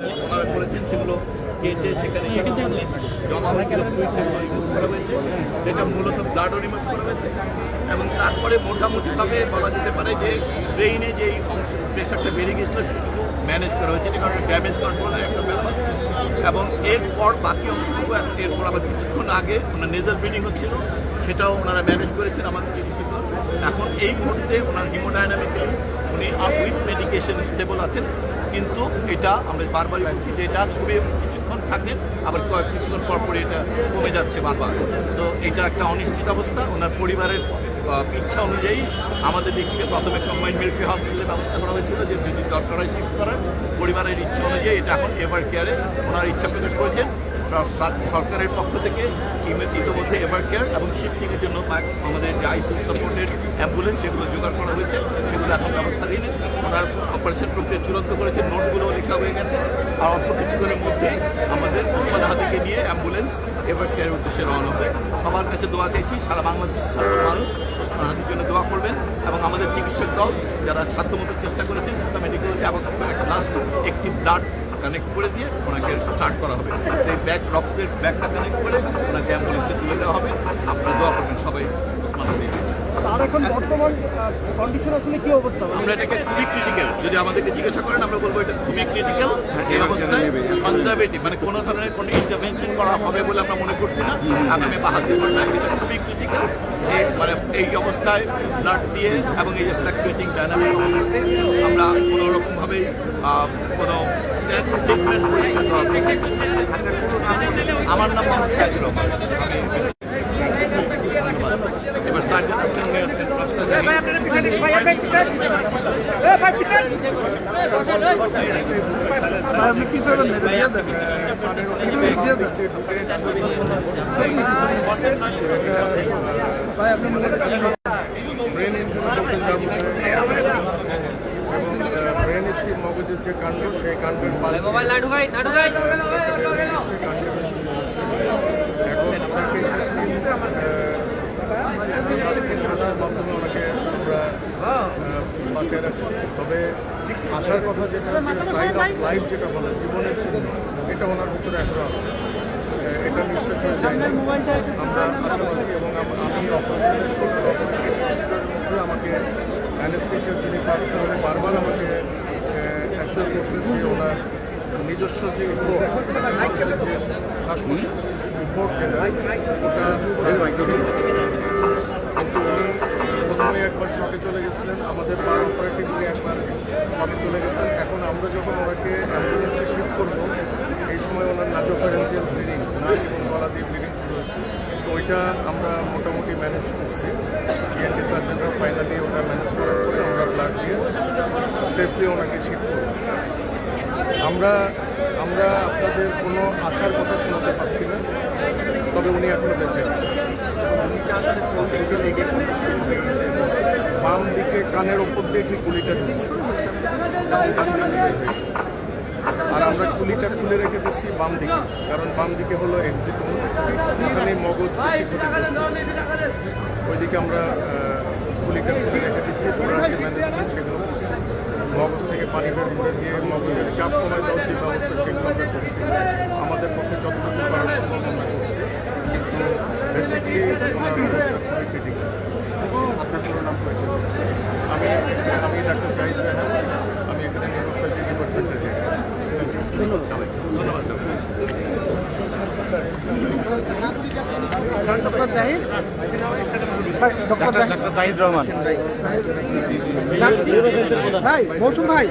ওনারা করেছেন সেগুলো কেটে সেখানে জমা হয়েছিল করা হয়েছে, সেটা মূলত ব্লাডও রিমুভ করা হয়েছে এবং তারপরে মোটামুটিভাবে বলা যেতে পারে যে ব্রেইনে যে অংশ প্রেশারটা বেড়ে গেছিল সেটুকু ম্যানেজ করা হয়েছে এটা কারণে ড্যামেজ কন্ট্রোলের একটা ব্যাপার। এবং এরপর বাকি অংশটুকু এরপর আবার কিছুক্ষণ আগে ওনার নেজাল ব্লিডিং হচ্ছিল, সেটাও ওনারা ম্যানেজ করেছেন আমাদের চিকিৎসক এখন এই মুহূর্তে ওনার হিমোডাইনামিক্যালি উনি উইথ মেডিকেশন স্টেবল আছেন। কিন্তু এটা আমরা বারবারই বলছি যে এটা খুবই কিছুক্ষণ থাকে আবার কয়েক কিছুক্ষণ পর পরে এটা কমে যাচ্ছে বারবার। সো এটা একটা অনিশ্চিত অবস্থা। ওনার পরিবারের ইচ্ছা অনুযায়ী আমাদের দিক থেকে প্রথমে কম্বাইন্ড মিলিটারি হসপিটালের ব্যবস্থা করা হয়েছিল যে যদি দরকার হয় শিফট করার, পরিবারের ইচ্ছা অনুযায়ী এটা এখন এভার কেয়ারে ওনার ইচ্ছা প্রকাশ করেছেন। সর- সর- সরকারের পক্ষ থেকে ইতিমধ্যে এভার কেয়ার এবং শিফটিংয়ের জন্য আমাদের যে আইসিউ সাপোর্টের অ্যাম্বুলেন্স সেগুলো জোগাড় করা হয়েছে, সেগুলো এখন ব্যবস্থা নিন। ওনার অপারেশন প্রক্রিয়া চূড়ান্ত করেছে, নোটগুলো লেখা হয়ে গেছে। আর অল্প কিছুক্ষণের মধ্যে আমাদের ওসমান হাতিকে নিয়ে অ্যাম্বুলেন্স এভার কেয়ারের উদ্দেশ্যে রওনা হবে। সবার কাছে দোয়া চাইছি, সারা বাংলাদেশের সাধারণ মানুষ ওসমান হাতির জন্য দোয়া করবেন এবং আমাদের চিকিৎসক দল যারা সাধ্যমতো চেষ্টা করেছেন, ঢাকা মেডিকেল আবার লাস্ট একটি ব্লাড কানেক্ট করে দিয়ে ওনাকে স্টার্ট করা হবে। সেই ব্যাগ রক্তের ব্যাগটা কানেক্ট করে ওনাকে অ্যাম্বুলেন্সে তুলে দেওয়া হবে। আপনারা দোয়া করবেন সবাই ওসমান জন্য। তার এখন বর্তমান কন্ডিশন আসলে কি অবস্থা? আমরা এটাকে খুবই ক্রিটিক্যাল যদি আমাদেরকে জিজ্ঞাসা করেন আমরা বলব এটা খুবই ক্রিটিক্যাল এই অবস্থায় কনজারভেটিভ মানে কোনো ধরনের কোনো ইন্টারভেনশন করা হবে বলে আমরা মনে করছি না। আগামী বাহাত্তর ঘণ্টা এটা খুবই ক্রিটিক্যাল মানে এই অবস্থায় ব্লাড দিয়ে এবং এই যে ফ্ল্যাকচুয়েটিং ডায়নামিক অবস্থাতে আমরা কোনো রকমভাবে কোনো স্টেটমেন্ট আমার নাম মোহাম্মদ সাইদুর রহমান আমি এবার সার্জন আছেন উনি আছেন প্রফেসর জাহিদ। আপনি কি চাইবেন এটা দিয়ে দেন দিয়ে দেন ভাই মগজের যে কাণ্ড সেই কাণ্ডের এখন ওনাকে হাসপাতালের মাধ্যমে ওনাকে আমরা আহ, বাঁচিয়ে রাখছি তবে আসার কথা যেটা সাইড অফ লাইফ যেটা বলে জীবনের চিহ্ন এটা ওনার ভিতরে এখনও আছে। এটা নিঃশ্বাস হয়ে যায় আমরা আশাবাদী এবং আম- আমি অপারেশনের মধ্যে আমাকে অ্যানেস্থেশিয়ার যিনি পাচ্ছেন উনি বারবার আমাকে অ্যাসিওর করছেন যে ওনার নিজস্ব যে শ্বাস যেটা ওটা প্রথমে একবার শখে চলে গেছিলেন। আমাদের বার অপারেটিভ উনি একবার শখে চলে গেছেন। এখন আমরা যখন ওনাকে অ্যাম্বুলেন্সে শিফট করব, এই সময় ওনার নাজোফারেন্সিয়াল ব্লিডিং নাক এবং গলা দিয়ে ব্লিডিং শুরু হয়েছে, তো ওইটা আমরা মোটামুটি ম্যানেজ করছি। ইএনটি সার্জনরা ফাইনালি ওটা ম্যানেজ করার পরে আমরা ব্লাড দিয়ে সেফলি ওনাকে শিফট করব। আমরা আমরা আপনাদের কোনো আশার কথা শোনাতে পারছি না তবে উনি এখনও বেঁচে আছেন গুলিটা আসলে কোন দিকে লেগে বাম দিকে কানের ওপর দিয়ে ঠিক গুলিটা। আর আমরা গুলিটা খুলে রেখে দিচ্ছি বাম দিকে, কারণ বাম দিকে হলো এক্সিট এখানে মগজ ওইদিকে আমরা গুলিটা খুলে রেখে দিচ্ছি সেগুলো মগজ থেকে পানি বের করে দিয়ে মগজের চাপ কমায় দেওয়ার যে ব্যবস্থা সেগুলো আমরা করছি। আমাদের পক্ষে যতটুকু সম্ভব আমরা করছি। কিন্তু বেসিক্যালি ওনার অবস্থা খুবই ক্রিটিক্যাল আপনার পুরো নাম পরিচয় আমি আমি ডাক্তার জাহিদ রেহান আমি এখানে সার্জারি ডিপার্টমেন্টের ধন্যবাদ। ডক্টর জাহিদ? ডক্টর জাহিদ রহমান। ভাই মৌসুম ভাই